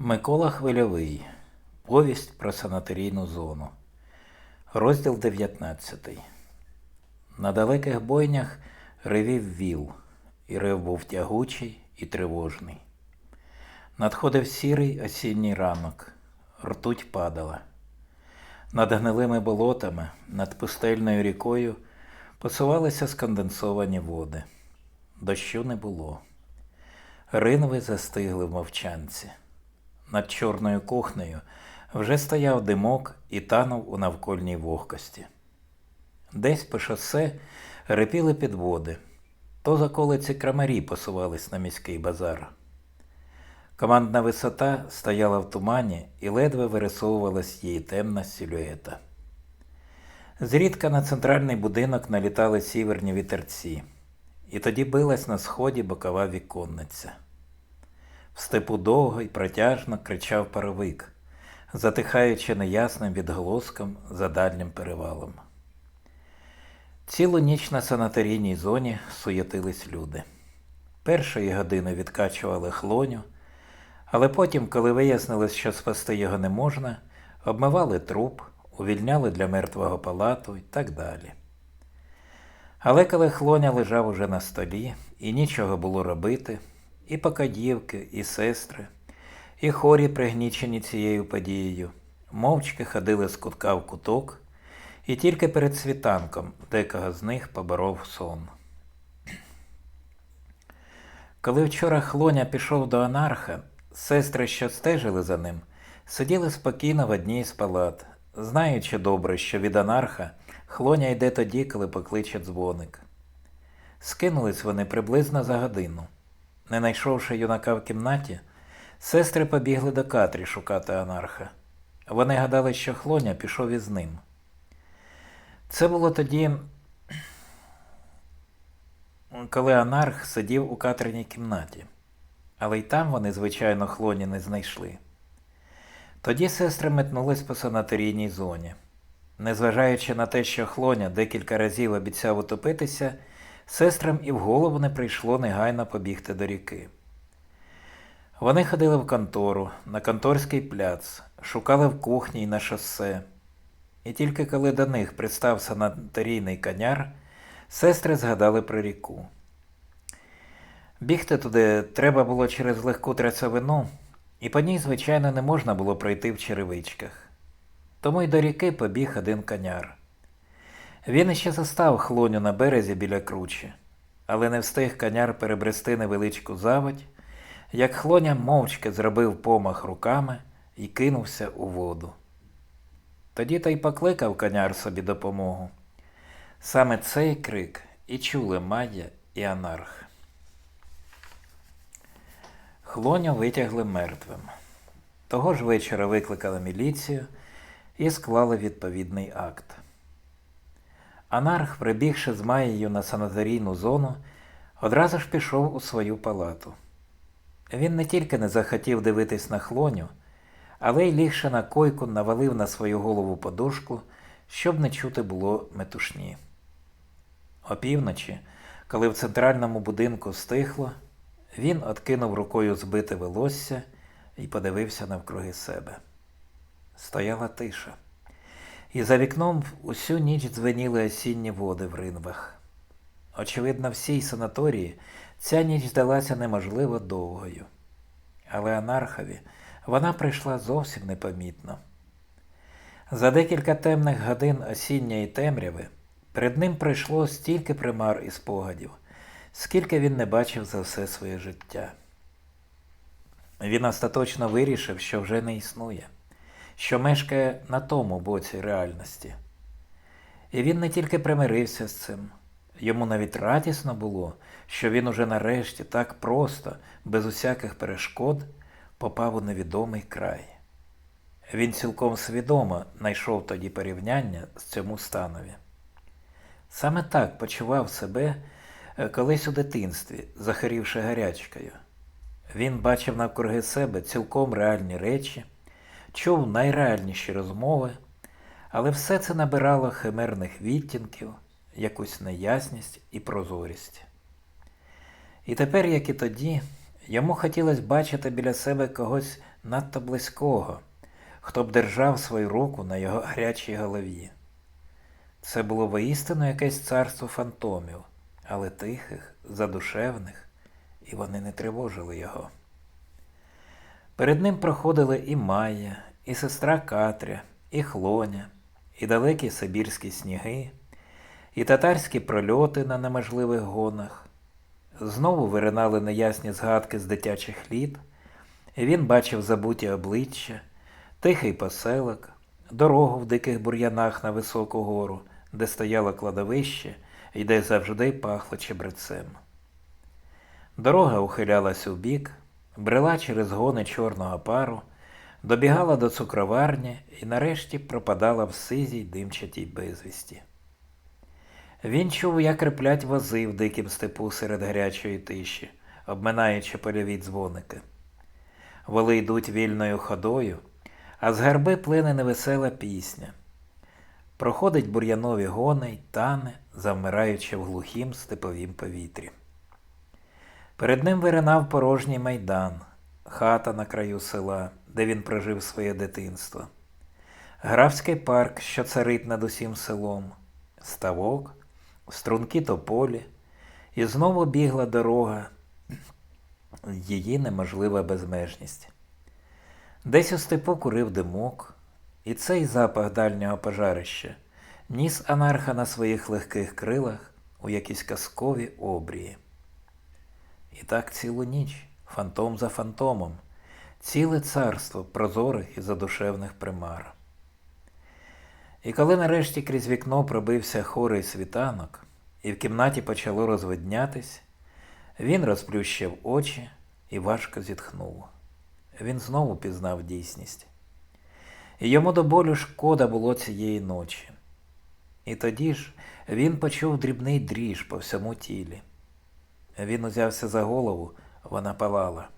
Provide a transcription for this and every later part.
Микола Хвильовий. Повість про санаторійну зону. Розділ 19. На далеких бойнях ревів віл, і рев був тягучий і тривожний. Надходив сірий осінній ранок, ртуть падала. Над гнилими болотами, над пустельною рікою посувалися сконденсовані води. Дощу не було. Ринви застигли в мовчанці. Над чорною кухнею вже стояв димок і танув у навкольній вогкості. Десь по шосе репіли підводи, то з околиці крамарі посувались на міський базар. Командна висота стояла в тумані і ледве вирисовувалась її темна силуета. Зрідка на центральний будинок налітали сіверні вітерці, і тоді билась на сході бокова віконниця. Степу довго й протяжно кричав паровик, затихаючи неясним відголоском за дальнім перевалом. Цілу ніч на санаторійній зоні суєтились люди. Першої години відкачували хлоню, але потім, коли вияснилось, що спасти його не можна, обмивали труп, увільняли для мертвого палату і так далі. Але коли хлоня лежав уже на столі і нічого було робити, і покадівки, і сестри, і хорі, пригнічені цією подією, мовчки ходили з кутка в куток, і тільки перед світанком декого з них поборов сон. Коли вчора хлоня пішов до анарха, сестри, що стежили за ним, сиділи спокійно в одній з палат, знаючи добре, що від анарха хлоня йде тоді, коли покличе дзвоник. Скинулись вони приблизно за годину. Не знайшовши юнака в кімнаті, сестри побігли до Катрі шукати анарха. Вони гадали, що хлоня пішов із ним. Це було тоді, коли анарх сидів у Катриній кімнаті, але й там вони, звичайно, хлоні не знайшли. Тоді сестри метнулись по санаторійній зоні. Незважаючи на те, що хлоня декілька разів обіцяв утопитися, сестрам і в голову не прийшло негайно побігти до ріки. Вони ходили в контору, на конторський пляц, шукали в кухні й на шосе. І тільки коли до них пристав санаторійний коняр, сестри згадали про ріку. Бігти туди треба було через легку трясовину, і по ній, звичайно, не можна було пройти в черевичках. Тому й до ріки побіг один коняр. Він іще застав хлоню на березі біля кручі, але не встиг коняр перебрести невеличку заводь, як хлоня мовчки зробив помах руками і кинувся у воду. Тоді та й покликав коняр собі допомогу. Саме цей крик і чули Майя і анарх. Хлоню витягли мертвим. Того ж вечора викликали міліцію і склали відповідний акт. Анарх, прибігши з Маєю на санаторійну зону, одразу ж пішов у свою палату. Він не тільки не захотів дивитись на хлоню, але й лігши на койку, навалив на свою голову подушку, щоб не чути було метушні. Опівночі, коли в центральному будинку стихло, він откинув рукою збите волосся і подивився навкруги себе. Стояла тиша, і за вікном усю ніч дзвеніли осінні води в ринвах. Очевидно, всій санаторії ця ніч здалася неможливо довгою. Але анархові вона прийшла зовсім непомітно. За декілька темних годин осінньої темряви перед ним пройшло стільки примар і спогадів, скільки він не бачив за все своє життя. Він остаточно вирішив, що вже не існує, що мешкає на тому боці реальності. І він не тільки примирився з цим, йому навіть радісно було, що він уже нарешті так просто, без усяких перешкод, попав у невідомий край. Він цілком свідомо знайшов тоді порівняння з цьому станові. Саме так почував себе е, колись у дитинстві, захворівши гарячкою. Він бачив навкруги себе цілком реальні речі, чув найреальніші розмови, але все це набирало химерних відтінків, якусь неясність і прозорість. І тепер, як і тоді, Йому хотілося бачити біля себе когось надто близького, хто б держав свою руку на його гарячій голові. Це було воістину якесь царство фантомів, але тихих, задушевних, і вони не тривожили його. Перед ним проходили і Майя, і сестра Катря, і Хлоня, і далекі сибірські сніги, і татарські прольоти на неможливих гонах. Знову виринали неясні згадки з дитячих літ, і він бачив забуті обличчя, тихий поселок, дорогу в диких бур'янах на високу гору, де стояло кладовище і де завжди пахло чебрецем. Дорога ухилялась у бік, брела через гони чорного пару, добігала до цукроварні і нарешті пропадала в сизій димчатій безвісті. Він чув, як реплять вози в дикім степу серед гарячої тиші, обминаючи польові дзвоники. Воли йдуть вільною ходою, а з гарби плине невесела пісня. Проходить бур'янові гони й тане, завмираючи в глухім степовім повітрі. Перед ним виринав порожній майдан, хата на краю села, де він прожив своє дитинство, графський парк, що царить над усім селом, ставок, струнки тополі, і знову бігла дорога, її неможлива безмежність. Десь у степу курив димок, і цей запах дальнього пожарища ніс анарха на своїх легких крилах у якісь казкові обрії. І так цілу ніч, фантом за фантомом, ціле царство прозорих і задушевних примар. І коли нарешті крізь вікно пробився хорий світанок, і в кімнаті почало розвиднятись, він розплющив очі і важко зітхнув. Він знову пізнав дійсність. І йому до болю шкода було цієї ночі. І тоді ж він почув дрібний дріж по всьому тілі. Він узявся за голову, вона палала.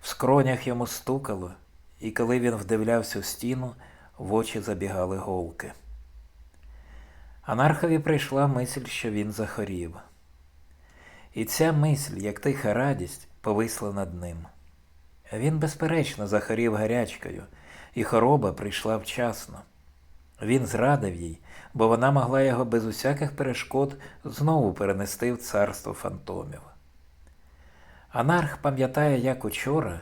В скронях йому стукало, і коли він вдивлявся в стіну, в очі забігали голки. Анархові прийшла мисль, що він захорів. І ця мисль, як тиха радість, повисла над ним. Він, безперечно, захорів гарячкою, і хороба прийшла вчасно. Він зрадив їй, бо вона могла його без усяких перешкод знову перенести в царство фантомів. Анарх пам'ятає, як учора,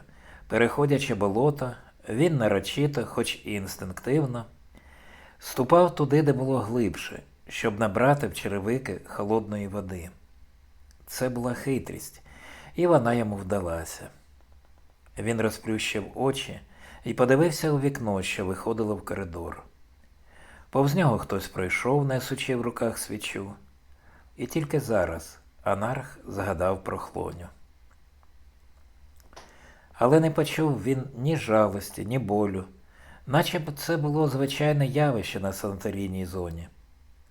переходячи болото, він нарочито, хоч і інстинктивно, ступав туди, де було глибше, щоб набрати в черевики холодної води. Це була хитрість, і вона йому вдалася. Він розплющив очі і подивився у вікно, що виходило в коридор. Повз нього хтось пройшов, несучи в руках свічу, і тільки зараз анарх згадав про хлоню. Але не почув він ні жалості, ні болю, наче б це було звичайне явище на санаторійній зоні,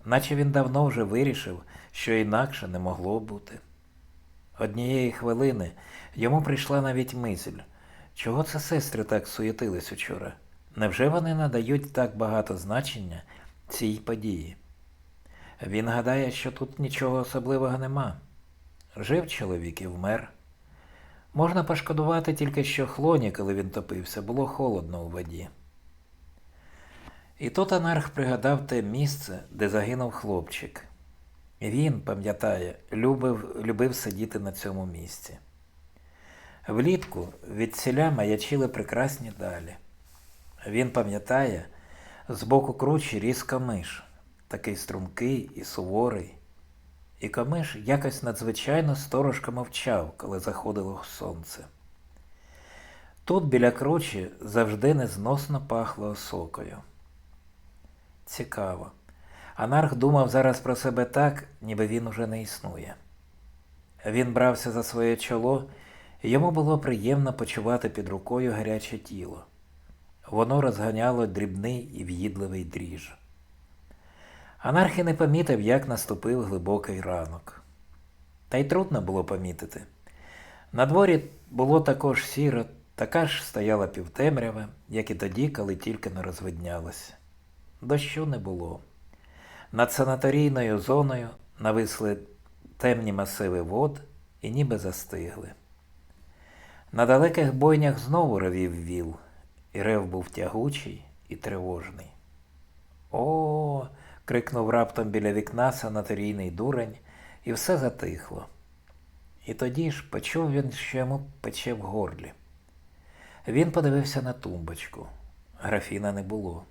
наче він давно вже вирішив, що інакше не могло бути. Однієї хвилини йому прийшла навіть мисль, чого це сестри так суєтились учора. Невже вони надають так багато значення цій події? Він гадає, що тут нічого особливого нема. Жив чоловік і вмер. Можна пошкодувати тільки, що хлоні, коли він топився, було холодно у воді. І тут анарх пригадав те місце, де загинув хлопчик. Він, пам'ятає, любив, любив сидіти на цьому місці. Влітку від ціля маячили прекрасні далі. Він пам'ятає, з боку кручі ріс камиш, такий стрункий і суворий. І камиш якось надзвичайно сторожко мовчав, коли заходило сонце. Тут біля кручі завжди незносно пахло осокою. Цікаво. Анарх думав зараз про себе так, ніби він уже не існує. Він брався за своє чоло, йому було приємно почувати під рукою гаряче тіло. Воно розганяло дрібний і в'їдливий дріж. Анарх і не помітив, як наступив глибокий ранок. Та й трудно було помітити. На дворі було також сіро, така ж стояла півтемрява, як і тоді, коли тільки не розвиднялося. Дощу не було. Над санаторійною зоною нависли темні масиви вод і ніби застигли. На далеких бойнях знову ревів віл, і рев був тягучий і тривожний. О. крикнув раптом біля вікна санаторійний дурень, і все затихло. І тоді ж почув він, що йому пече в горлі. Він подивився на тумбочку. Графіна не було.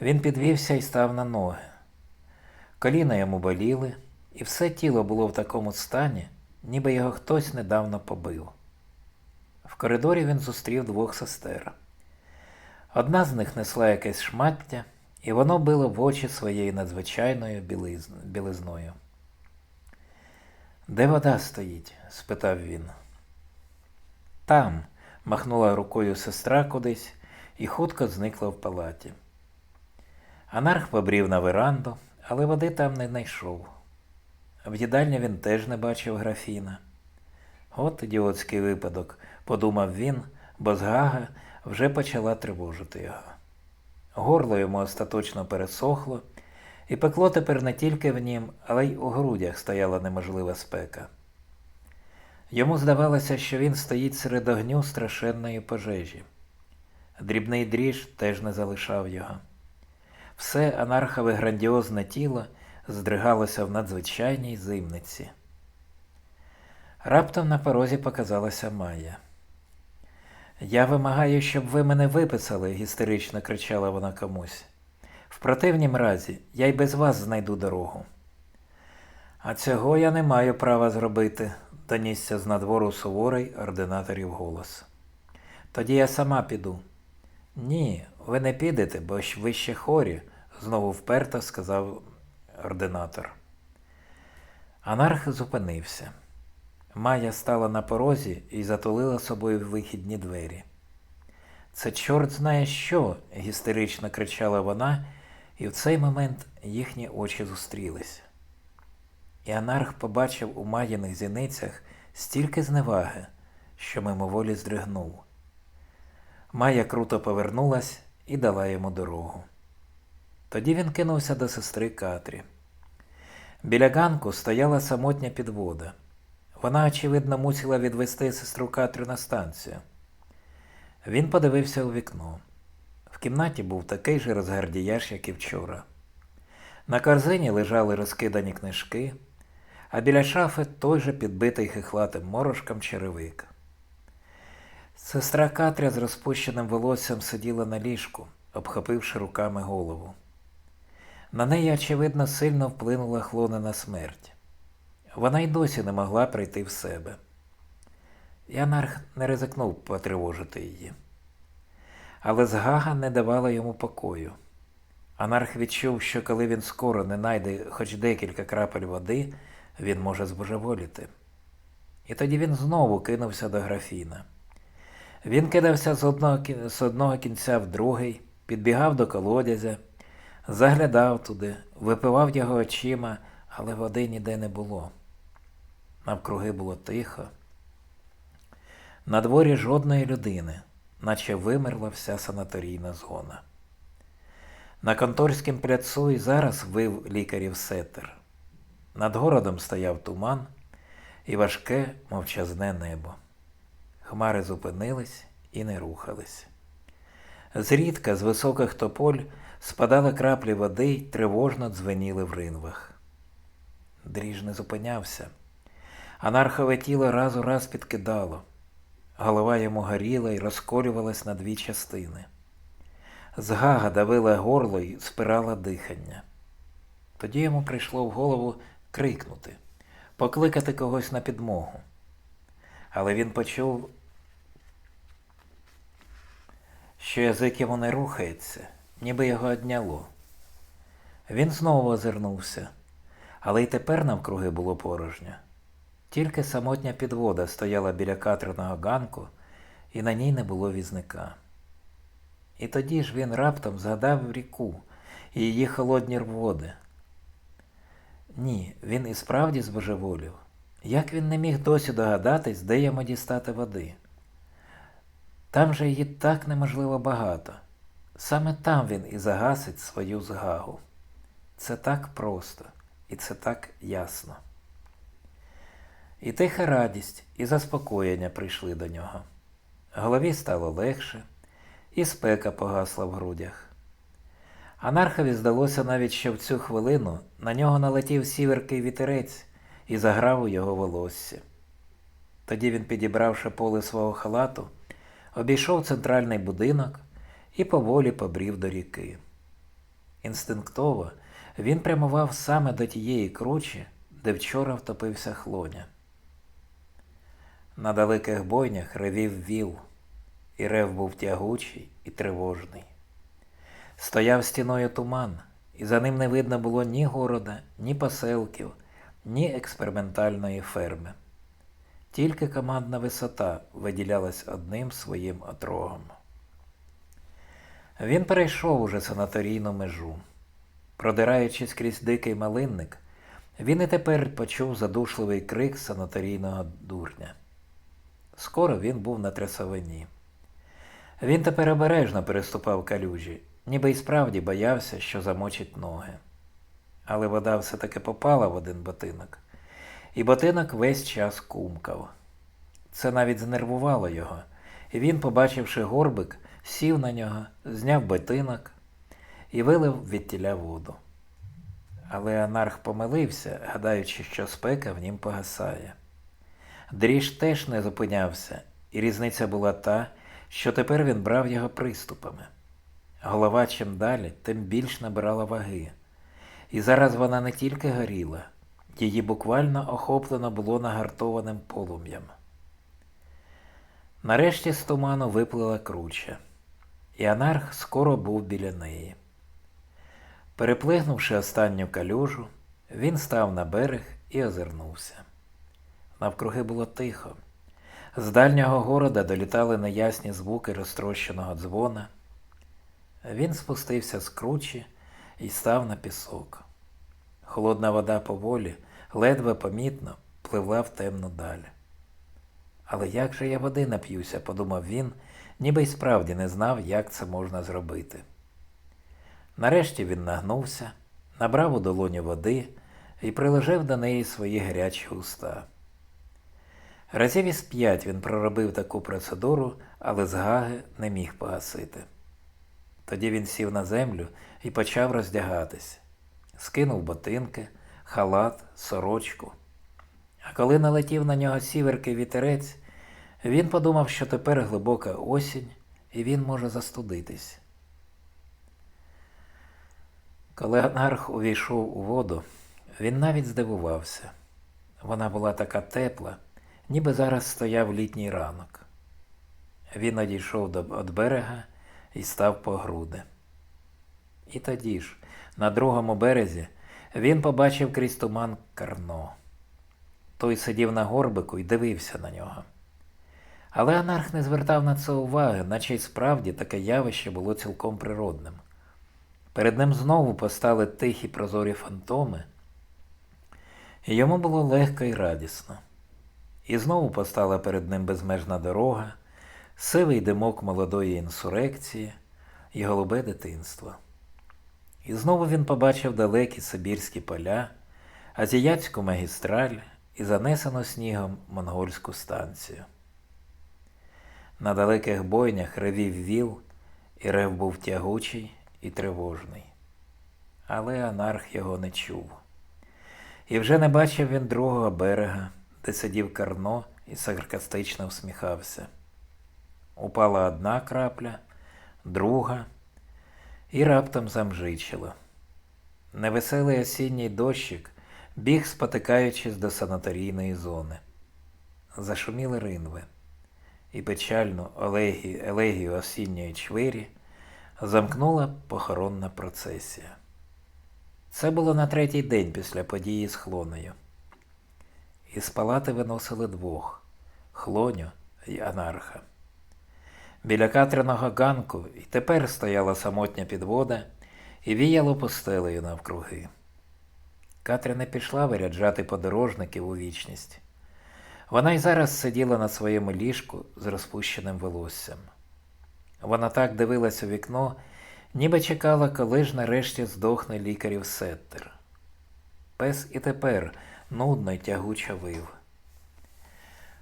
Він підвівся і став на ноги. Коліна йому боліли, і все тіло було в такому стані, ніби його хтось недавно побив. В коридорі він зустрів двох сестер. Одна з них несла якесь шмаття, і воно било в очі своєю надзвичайною білизн- білизною. Де вода стоїть? спитав він. Там, махнула рукою сестра кудись і хутко зникла в палаті. Анарх побрів на веранду, але води там не знайшов. В їдальні він теж не бачив графіна. От ідіотський випадок, подумав він, бо згага вже почала тривожити його. Горло йому остаточно пересохло, і пекло тепер не тільки в нім, але й у грудях стояла неможлива спека. Йому здавалося, що він стоїть серед огню страшенної пожежі. Дрібний дріж теж не залишав його. Все анархове грандіозне тіло здригалося в надзвичайній зимниці. Раптом на порозі показалася Майя. Я вимагаю, щоб ви мене виписали, гістерично кричала вона комусь. В противнім разі я й без вас знайду дорогу. А цього я не маю права зробити, донісся з надвору суворий ординаторів голос. Тоді я сама піду. Ні, ви не підете, бо ж ви ще хворі, знову вперто сказав ординатор. Анарх зупинився. Майя стала на порозі і затулила собою вихідні двері. Це чорт знає що, гістерично кричала вона, і в цей момент їхні очі зустрілися. І анарх побачив у Майяних зіницях стільки зневаги, що мимоволі здригнув. Майя круто повернулась і дала йому дорогу. Тоді він кинувся до сестри Катрі. Біля ганку стояла самотня підвода. Вона, очевидно, мусила відвести сестру Катрю на станцію. Він подивився у вікно. В кімнаті був такий же розгардіяш, як і вчора. На корзині лежали розкидані книжки, а біля шафи той же підбитий хихлатим морошком черевик. Сестра Катря з розпущеним волоссям сиділа на ліжку, обхопивши руками голову. На неї, очевидно, сильно вплинула хлонена смерть. Вона й досі не могла прийти в себе. Янарх не ризикнув потривожити її. Але згага не давала йому покою. Анарх відчув, що коли він скоро не найде хоч декілька крапель води, він може збожеволіти. І тоді він знову кинувся до графіна. Він кидався з одного, з одного кінця в другий, підбігав до колодязя, заглядав туди, випивав його очима, але води ніде не було. Навкруги було тихо. На дворі жодної людини, наче вимерла вся санаторійна зона. На конторськім пляцу і зараз вив лікарів сетер. Над городом стояв туман і важке мовчазне небо. Хмари зупинились і не рухались. Зрідка з високих тополь спадали краплі води й тривожно дзвеніли в ринвах. Дріж не зупинявся. Анархове тіло раз у раз підкидало. Голова йому горіла і розколювалась на дві частини. Згага давила горло і спирала дихання. Тоді йому прийшло в голову крикнути, покликати когось на підмогу. Але він почув, що язик йому не рухається, ніби його одняло. Він знову озирнувся, але й тепер навкруги було порожньо. Тільки самотня підвода стояла біля катриного ганку, і на ній не було візника. І тоді ж він раптом згадав ріку і її холодні води. Ні, він і справді збожеволів. Як він не міг досі догадатись, де йому дістати води? Там же її так неможливо багато. Саме там він і загасить свою згагу. Це так просто і це так ясно. І тиха радість, і заспокоєння прийшли до нього. Голові стало легше, і спека погасла в грудях. Анархові здалося навіть, що в цю хвилину на нього налетів сіверкий вітерець і заграв у його волосся. Тоді він, підібравши поле свого халату, обійшов центральний будинок і поволі побрів до ріки. Інстинктово він прямував саме до тієї кручі, де вчора втопився хлоня. На далеких бойнях ревів віл, і рев був тягучий і тривожний. Стояв стіною туман, і за ним не видно було ні города, ні поселків, ні експериментальної ферми. Тільки командна висота виділялась одним своїм отрогом. Він перейшов уже санаторійну межу. Продираючись крізь дикий малинник, він і тепер почув задушливий крик санаторійного дурня. Скоро він був на трясовині. Він тепер обережно переступав калюжі, ніби й справді боявся, що замочить ноги. Але вода все-таки попала в один ботинок, і ботинок весь час кумкав. Це навіть знервувало його, і він, побачивши горбик, сів на нього, зняв ботинок і вилив відтіля воду. Але анарх помилився, гадаючи, що спека в нім погасає. Дріж теж не зупинявся, і різниця була та, що тепер він брав його приступами. Голова чим далі, тим більш набирала ваги. І зараз вона не тільки горіла, її буквально охоплено було нагартованим полум'ям. Нарешті з туману виплила круча, і анарх скоро був біля неї. Переплигнувши останню калюжу, він став на берег і озирнувся. Навкруги було тихо. З дальнього города долітали неясні звуки розтрощеного дзвона. Він спустився з кручі і став на пісок. Холодна вода поволі, ледве помітно, пливла в темну даль. Але як же я води нап'юся, подумав він, ніби й справді не знав, як це можна зробити. Нарешті він нагнувся, набрав у долоню води і приложив до неї свої гарячі уста. Разів із п'ять він проробив таку процедуру, але згаги не міг погасити. Тоді він сів на землю і почав роздягатись, скинув ботинки, халат, сорочку. А коли налетів на нього сіверкий вітерець, він подумав, що тепер глибока осінь і він може застудитись. Коли анарх увійшов у воду, він навіть здивувався. Вона була така тепла, ніби зараз стояв літній ранок. Він одійшов від берега і став по груди. І тоді ж, на другому березі, він побачив крізь туман Карно. Той сидів на горбику і дивився на нього. Але анарх не звертав на це уваги, наче й справді таке явище було цілком природним. Перед ним знову постали тихі прозорі фантоми, і йому було легко і радісно. І знову постала перед ним безмежна дорога, сивий димок молодої інсурекції і голубе дитинство. І знову він побачив далекі Сибірські поля, азіатську магістраль і занесену снігом монгольську станцію. На далеких бойнях ревів віл, і рев був тягучий і тривожний. Але анарх його не чув. І вже не бачив він другого берега, де сидів Карно і саркастично всміхався. Упала одна крапля, друга, і раптом замжичило. Невеселий осінній дощик біг, спотикаючись до санаторійної зони. Зашуміли ринви, і печальну елегію, елегію осінньої чвирі замкнула похоронна процесія. Це було на третій день після події з хлоною. Із палати виносили двох хлоню й анарха. Біля Катриного ганку і тепер стояла самотня підвода і віяло постелею навкруги. Катря не пішла виряджати подорожників у вічність. Вона й зараз сиділа на своєму ліжку з розпущеним волоссям. Вона так дивилась у вікно, ніби чекала, коли ж нарешті здохне лікарів сеттер. Пес і тепер нудно й тягуче вив.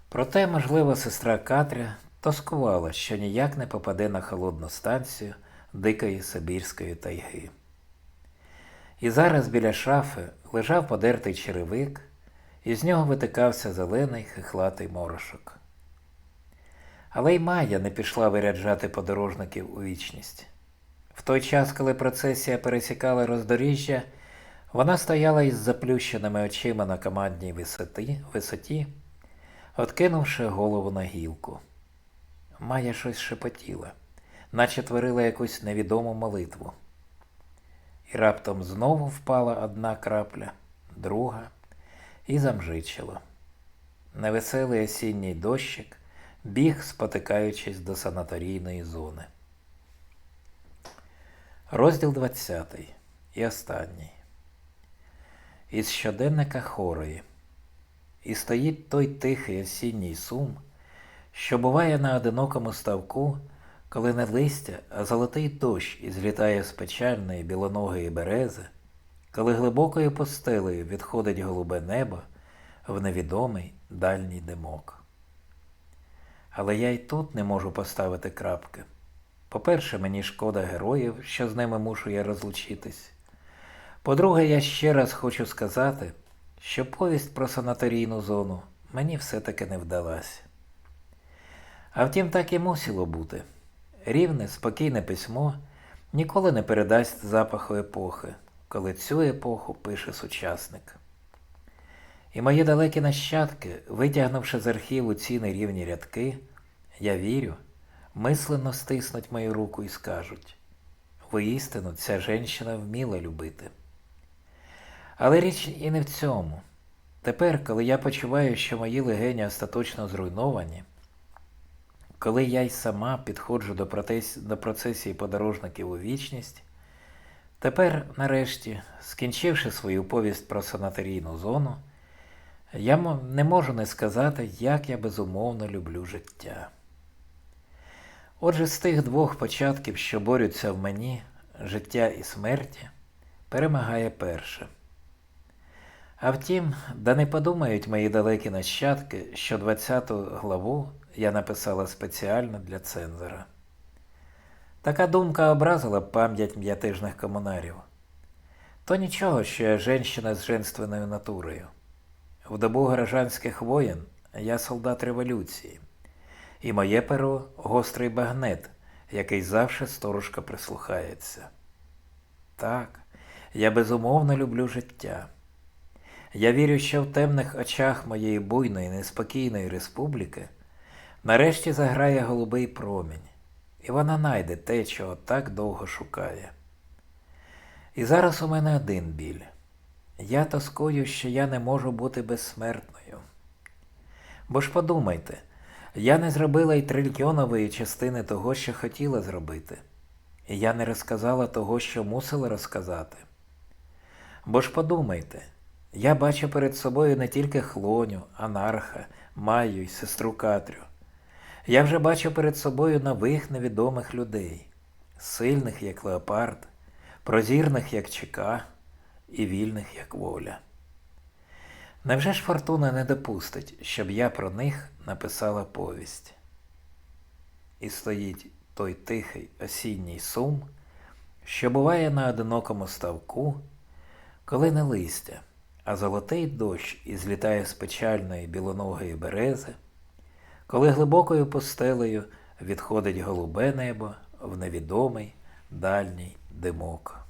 Проте, можливо, сестра Катря тоскувала, що ніяк не попаде на холодну станцію дикої Сибірської тайги. І зараз біля шафи лежав подертий черевик, і з нього витикався зелений хихлатий морошок. Але й Майя не пішла виряджати подорожників у вічність. В той час, коли процесія пересікала роздоріжжя, вона стояла із заплющеними очима на командній висоті, висоті откинувши голову на гілку. Майя щось шепотіла, наче творила якусь невідому молитву. І раптом знову впала одна крапля, друга, і замжичило. Невеселий осінній дощик біг, спотикаючись до санаторійної зони. Розділ 20 і останній. Із щоденника хорої. І стоїть той тихий осінній сум, що буває на одинокому ставку, коли не листя, а золотий дощ ізлітає з печальної білоногої берези, коли глибокою постелею відходить голубе небо в невідомий дальній димок. Але я й тут не можу поставити крапки. По-перше, мені шкода героїв, що з ними мушу я розлучитись. По-друге, я ще раз хочу сказати, що повість про санаторійну зону мені все-таки не вдалася. А втім, так і мусило бути. Рівне, спокійне письмо ніколи не передасть запаху епохи, коли цю епоху пише сучасник. І мої далекі нащадки, витягнувши з архіву ці нерівні рядки, я вірю, мислено стиснуть мою руку і скажуть воістину ця жінка вміла любити. Але річ і не в цьому. Тепер, коли я почуваю, що мої легені остаточно зруйновані, коли я й сама підходжу до, протес... до процесії подорожників у вічність, тепер, нарешті, скінчивши свою повість про санаторійну зону, я не можу не сказати, як я безумовно люблю життя. Отже, з тих двох початків, що борються в мені, життя і смерті, перемагає перше. А втім, да не подумають мої далекі нащадки, що 20 главу я написала спеціально для цензора. Така думка образила пам'ять м'ятижних комунарів. То нічого, що я женщина з женственною натурою. В добу гражданських воєн я солдат революції, і моє перо гострий багнет, який завжди сторожко прислухається. Так, я безумовно люблю життя. Я вірю, що в темних очах моєї буйної, неспокійної республіки нарешті заграє голубий промінь, і вона найде те, чого так довго шукає. І зараз у мене один біль. Я тоскую, що я не можу бути безсмертною. Бо ж подумайте, я не зробила й трильйонової частини того, що хотіла зробити, і я не розказала того, що мусила розказати. Бо ж подумайте, я бачу перед собою не тільки хлоню, анарха, Маю й сестру Катрю. Я вже бачу перед собою нових невідомих людей, сильних, як леопард, прозірних, як чека, і вільних, як воля. Невже ж фортуна не допустить, щоб я про них написала повість? І стоїть той тихий осінній сум, що буває на одинокому ставку, коли не листя а золотий дощ ізлітає з печальної білоногої берези, коли глибокою постелею відходить голубе небо в невідомий дальній димок.